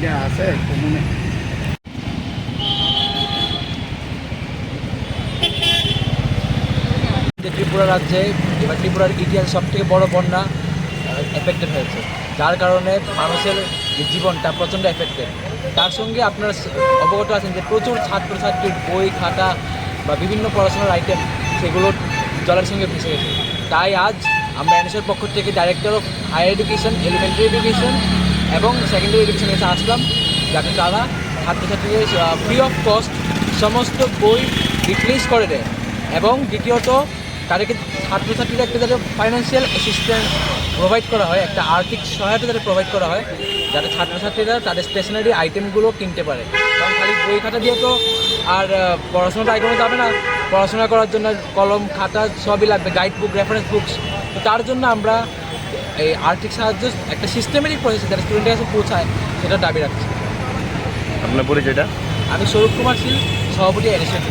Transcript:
তিনটা আছে কমনে ত্রিপুরা রাজ্যে এবার ত্রিপুরার ইতিহাস সবথেকে বড়ো বন্যা এফেক্টেড হয়েছে। যার কারণে মানুষের যে জীবনটা প্রচণ্ড এফেক্টেড তার সঙ্গে আপনার অবগত আছেন যে প্রচুর ছাত্রছাত্রীর বই, খাতা বা বিভিন্ন পড়াশোনার আইটেম সেগুলো জলের সঙ্গে ভেসে গেছে। তাই আজ আমরা এনএসের পক্ষ থেকে director of higher education elementary education এবং সেকেন্ডারি এডুকেশনের কাছে আসলাম। যাতে তারা ছাত্রছাত্রীদের ফ্রি অফ কস্ট সমস্ত বই রিপ্লেস করে দেয়। এবং দ্বিতীয়ত, তাদেরকে ছাত্রছাত্রীদের একটা যাতে ফাইন্যান্সিয়াল অ্যাসিস্ট্যান্স প্রোভাইড করা হয়, একটা আর্থিক সহায়তা যাতে প্রোভাইড করা হয়, যাতে ছাত্রছাত্রীরা তাদের স্টেশনারি আইটেমগুলো কিনতে পারে। কারণ খালি বই খাতা দিয়ে তো আর পড়াশোনাটা এগোনো যাবে না। পড়াশোনা করার জন্য কলম, খাতা সবই লাগবে গাইড বুক রেফারেন্স বুকস তো তার জন্য আমরা এই আর্থিক সাহায্য একটা সিস্টেমেটিক প্রসেস যেটা স্টুডেন্টের কাছে পৌঁছায় সেটা দাবি রাখছে। আপনার পরিচয়টা? আমি স্বরূপ কুমার সিং সভাপতি এনএসএফ